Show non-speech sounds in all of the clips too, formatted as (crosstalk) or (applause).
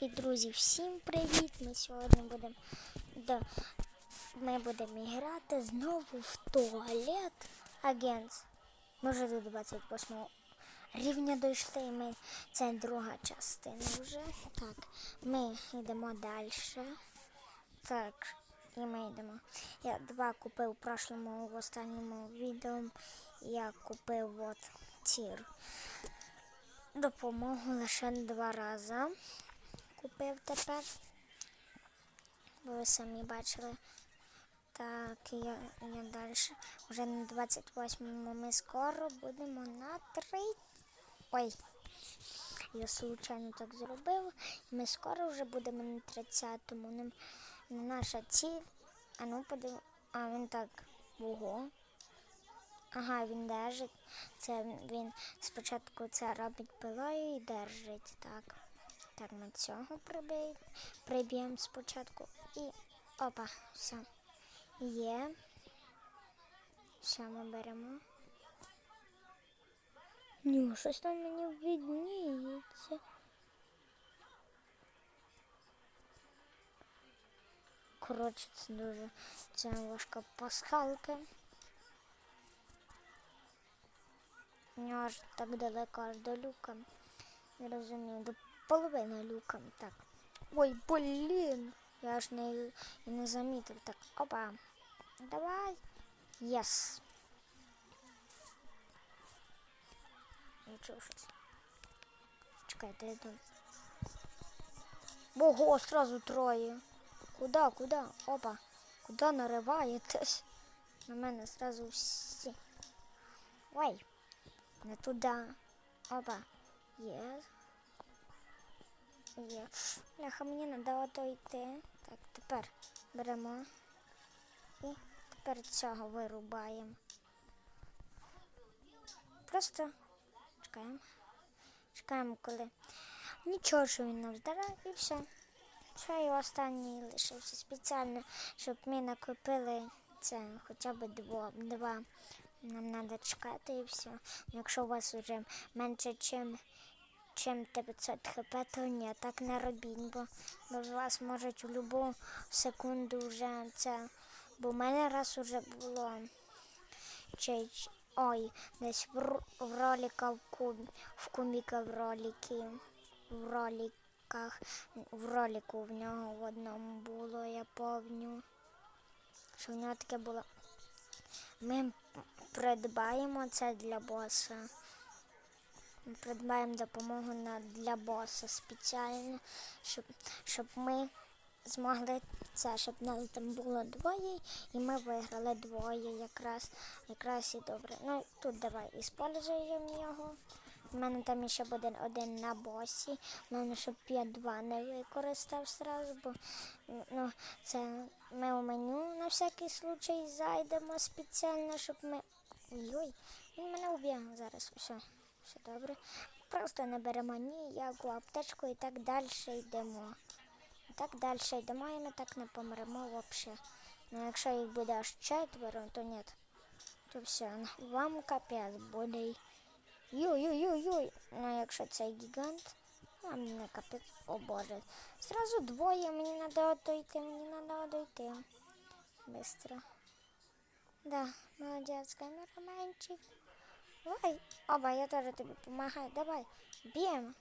І друзі, всім привіт! Ми сьогодні будемо да, ми будемо грати знову в туалет агент. Ми вже до 28 рівня дійшли. і Ми, це друга частина вже. Так, ми йдемо далі. Так, і ми йдемо. Я два купив в прошлому в останньому відео. Я купив от ці допомогу лише два рази купив тепер. Бо ви самі бачили. Так, я, я далі. Вже на 28-му ми скоро будемо на 3. Ой, я случайно так зробив. Ми скоро вже будемо на 30-му. Не, наша ціль. А ну подив... А він так. Ого. Ага, він держить. Це він спочатку це робить пилою і держить. Так. Так, ми цього приб'ємо спочатку. І опа, все. Є. Все, ми беремо. Ні, щось там мені відніється. Коротше, це дуже це важка пасхалка. У нього аж так далеко аж до люка. Не розумію, до половини люка. Так. Ой, блін. Я аж не, і не замітив. Так, опа. Давай. Єс. Нічого щось. Чекайте, я йду. Ого, сразу троє. Куда, куда? Опа. Куда нариваєтесь? На мене сразу всі. Ой. Не туди. Опа. Є. Є. Ляха, мені треба ото йти. Так, тепер беремо. І тепер цього вирубаємо. Просто чекаємо. Чекаємо, коли. Нічого, що він нам здарає, і все. Що і останній лишився спеціально, щоб ми накопили це хоча б два. два. Нам треба чекати і все. Якщо у вас вже менше, чим, чим 900 хп, то ні, так не робіть, бо, бо вас можуть у будь-яку секунду вже це. Бо в мене раз уже було чи, ой, десь в, в ролика в кубі, в кубіка в ролики, в роликах, в ролику в нього в одному було, я пам'ятаю, що в нього таке було. Ми придбаємо це для боса. Ми придбаємо допомогу на, для боса спеціально, щоб, щоб ми змогли це, щоб нас там було двоє, і ми виграли двоє якраз, якраз і добре. Ну, тут давай іспользуємо його. У мене там ще буде один на босі. Головне, щоб я два не використав сразу, бо ну, це ми у меню на всякий случай зайдемо спеціально, щоб ми. Ой-ой, він мене уб'є зараз. Все, все добре. Просто не беремо ніяку аптечку і так далі йдемо. І так далі йдемо, і ми так не помремо взагалі. Ну, якщо їх буде аж четверо, то ні. То все, вам капець буде. Йой-йой-йой-йой. Ну, якщо це гігант, вам не капець, о боже. Зразу двоє, мені треба дойти, мені треба дойти. Быстро. Да, молодець, камераменчик. Давай, оба, я теж тобі допомагаю. Давай, б'ємо.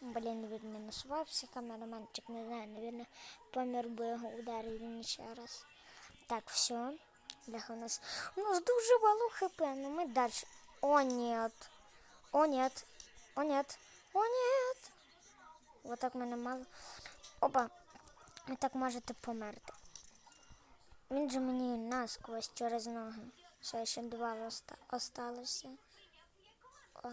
Блін, він мінусувався, камераменчик, не знаю, навірно, помер, бо його ударив він ще раз. Так, все. Бляха, у нас, у нас дуже мало хп, ну ми далі. О, нет. О, нет. О, нет. О, нет. Вот так мене мало. Опа. Ви так можете померти. Він же мені насквозь через ноги. Ще ще два оста- осталося. О.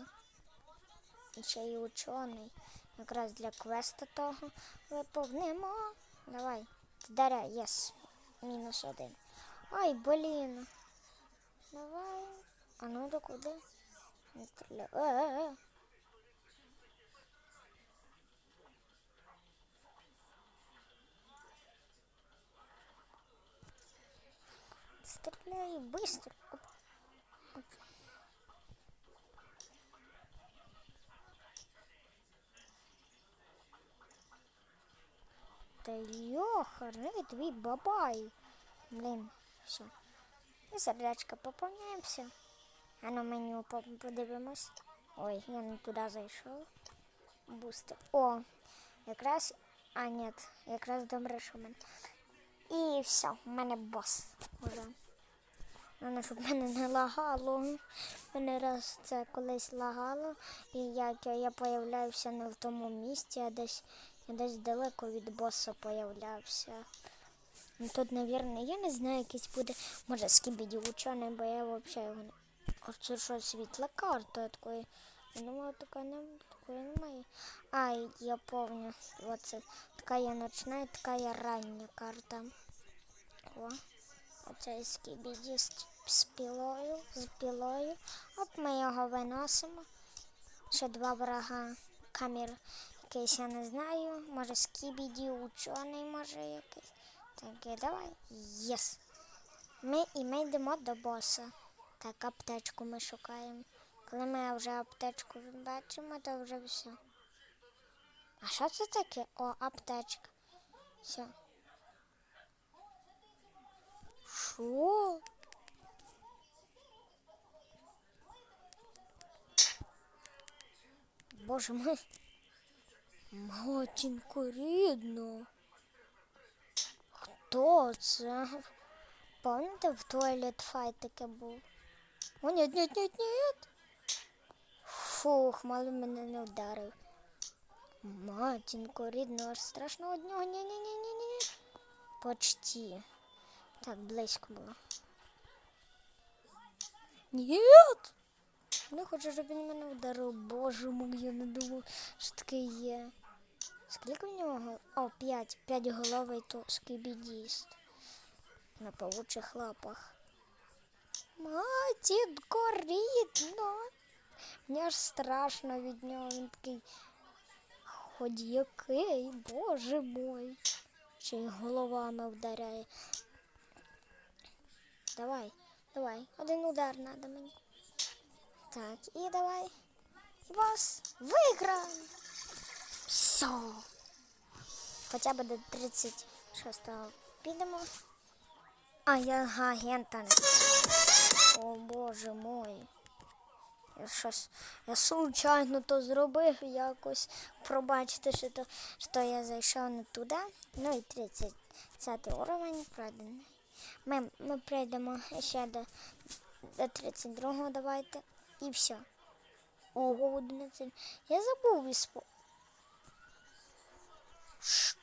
І ще й учений. Якраз для квеста того виповнимо. Давай. Даря, єс. Мінус один. Ай, блін. Давай. А ну до куди? Не стріляй. Е, е, е. Стреляй быстро. Оп. Оп. Та йоханий твій бабай. Блін, все. І сердечко поповняємося. А на меню по- подивимось. Ой, я не туди зайшов. Бусти. О, якраз. А, ні, якраз добре, що в мене. І все, в мене бос уже. Головне, щоб мене не лагало. Мене раз це колись лагало, і як я, я появляюся не в тому місці, а десь, я десь далеко від боса появлявся. Ну, Тут, навірно, я не знаю, якийсь буде, може, скібіді учений, бо я взагалі його не. Це що, світла карта такої? Я думаю, така не, такої немає. А, я пам'ятаю, оце така є ночна і така є рання карта. О, оцей скібіді з, пілою, з пілою. Оп, ми його виносимо. Ще два врага. Камір якийсь я не знаю. Може скібіді учений, може якийсь. Так, і давай. Єс. Ми і ми йдемо до боса. Так, аптечку ми шукаємо. Коли ми вже аптечку бачимо, то вже все. А що це таке? О, аптечка. Все. Що? Боже мой. Матінко рідно. Хто це? Пам'ятаєте, в туалет файт таке був? О, ні, ні, ні, ні. Фух, мало мене не вдарив. Матінко, рідно, аж страшно од нього. Ні, ні, ні, ні, ні. Почти. Так, близько було. Ні! Не хочу, щоб він мене вдарив. Боже мой, я не думав, що таке є. Скільки в нього? О, п'ять. П'ять головий то скибідіст. На павучих лапах. Матінко, рідно. Мені аж страшно від нього. Він такий ходякий, боже мой. Ще й головами вдаряє. Давай, давай, один удар надо мені. Так, і давай. І вас виграв. Все. Хоча б до 36-го підемо. А я агента. О боже мой. Я щось, я случайно то зробив якось. Пробачте, що, то, що я зайшов не туди. Ну і 30 уровень пройдений. Ми, ми прийдемо ще до, до 32-го, давайте. І все. Ого, 11. Я забув віспо. Ш-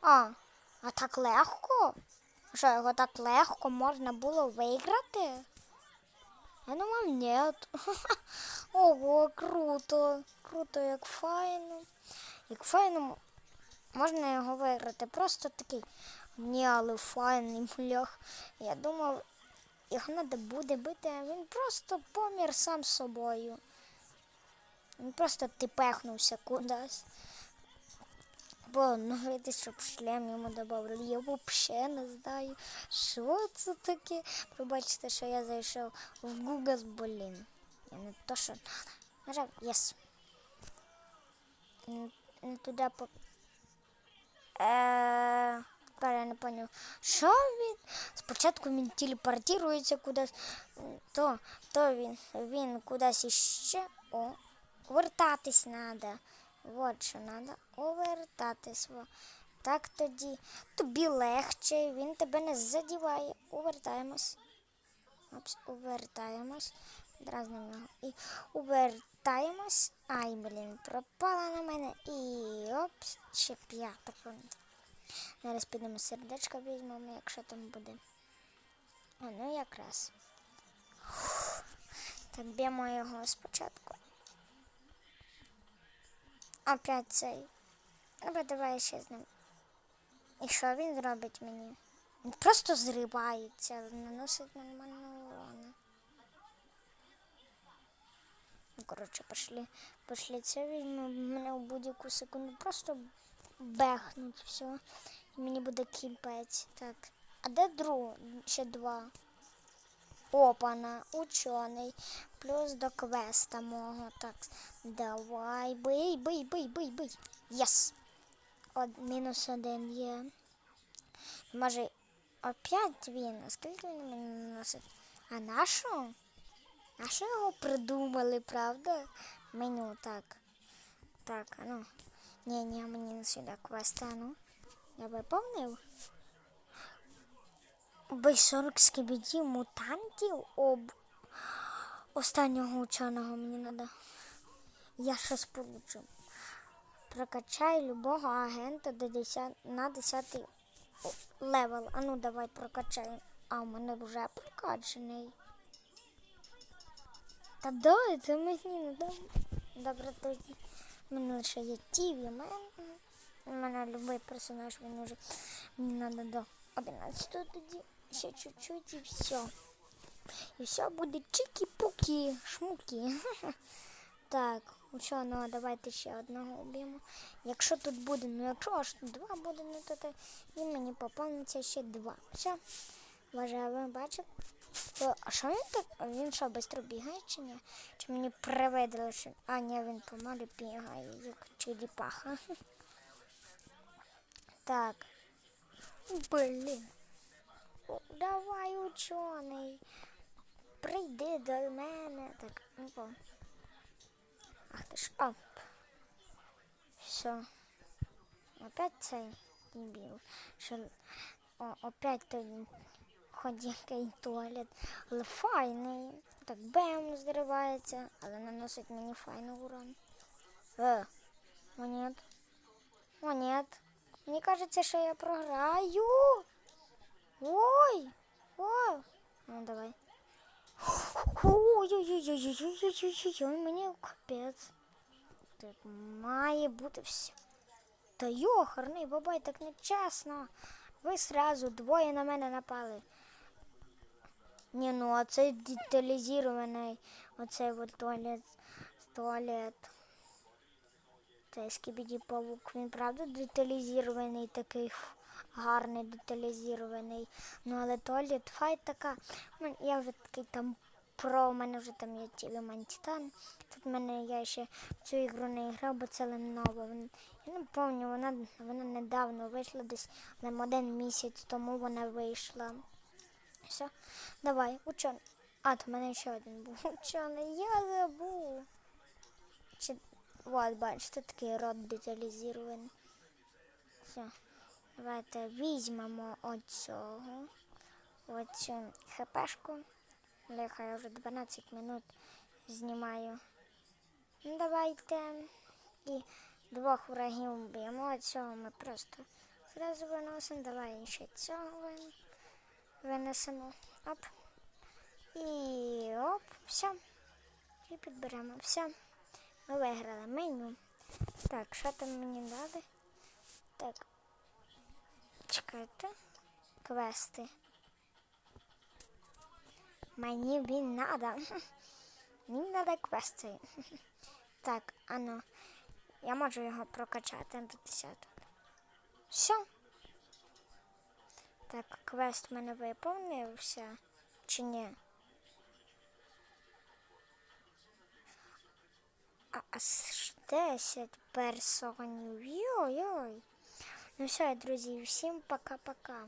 А, а так легко? Що, його так легко можна було виграти? Я думав, ні. (laughs) Ого, круто. Круто, як файно. Як файно можна його виграти. Просто такий. Ні, але файний млях. Я думав, його треба буде бити, а він просто помір сам собою. Він просто типехнувся кудись. Бо ну видиш, щоб шлем йому додали. Я взагалі не знаю, що це таке. Пробачте, що я зайшов в Google, блін. Я не то, що нажав єс. Не, туди по. Е, я не поняв. Що він? Спочатку він телепортується кудись, то, то він, він кудись іще. О, вертатись треба. От що треба увертатись. Во. Так тоді тобі легче, він тебе не задіває. Увертаємось. Опс, увертаємось. Дразнимо його. І увертаємось. Ай, блін, пропала на мене. І опс, ще п'ята. Зараз підемо сердечко візьмемо, якщо там буде. О, ну якраз. Фух. Так, б'ємо його спочатку. Опять цей. Ну, давай ще з ним. І що він зробить мені? Він просто зривається, наносить нормально урона. Ну, коротше, пошли, пошли це візьму, мене в будь-яку секунду просто бехнуть все. І мені буде кіпець. Так. А де друг? Ще два. Опана, учений. Плюс до квеста мого. Так, давай, бий, бий, бий, бий, бий. Єс. од, мінус один є. Може, опять він. Скільки він мені наносить? А нашу? Що його придумали, правда? Меню так. Так, а ну. Ні, ні, мені не сюди квест, а ну. Я виповнив. Бий 40 скибідів мутантів об останнього ученого мені треба. Я щось получу. Прокачай любого агента до 10, на 10 левел. А ну давай прокачаємо. А у мене вже прокачаний. Та дай, це мені не. Добре, тоді. У мене лише є Тіві. У мене любий персонаж, він уже мені треба до 11 тоді. Ще чуть-чуть і все. І все буде чики-пуки, шмуки. (laughs) Так, ученого, давайте ще одного уб'ємо. Якщо тут буде, ну якщо аж два буде, ну то він мені поповниться ще два. Все. Може, ви бачите? О, А що він так? Він що, швидко бігає чи ні? Чи мені привиділо, що. А, ні, він помалу бігає, як черепаха. (laughs) Так. Блін. Давай, учений. Прийди до мене. Так, ну. Ах ти ж оп. Все. Опять цей дебіл. Що о, опять той ходінкий туалет. Але файний. Так бем зривається, але наносить мені файний урон. Е, о, нет. О, нет. Мені кажеться, що я програю. Ой! Ой! Ну давай. Ой-ой-ой-ой-ой-ой-ой-ой-ой, мені капець. Тут має бути все. Та йохарний бабай, так нечесно. Ви сразу двоє на мене напали. Ні, ну а цей деталізований, оцей от туалет, туалет. Цей скібіді павук, він правда деталізований такий гарний деталізований. Ну але туалет файт така. Я вже такий там про, у мене вже там є Тілеман Титан. Тут в мене я ще цю ігру не грав, бо це. Вон- Я не пам'ятаю, вона, вона недавно вийшла десь там один місяць тому вона вийшла. Все, давай, учений. А, то в мене ще один був (laughs) учений. Я забув. Чи... Вот, бачите, такий рот деталізований. Все. Давайте візьмемо оцього. Оцю хпшку. Лиха, я вже 12 минут знімаю. Ну, давайте. І двох врагів б'ємо. Оцього ми просто зразу виносимо. Давай ще цього винесемо. Оп. І оп, все. І підберемо. Все. Ми виграли меню. Так, що там мені дали? Так. Чекайте. Квести. Мені він надо. (laughs) Мені надо квести. (laughs) Так, ано. Я можу його прокачати до 10. Все. Так, квест в мене виповнився. Чи ні? А, аж 10 персонів. Йой-йой. Ну все, друзі, всім пока-пока.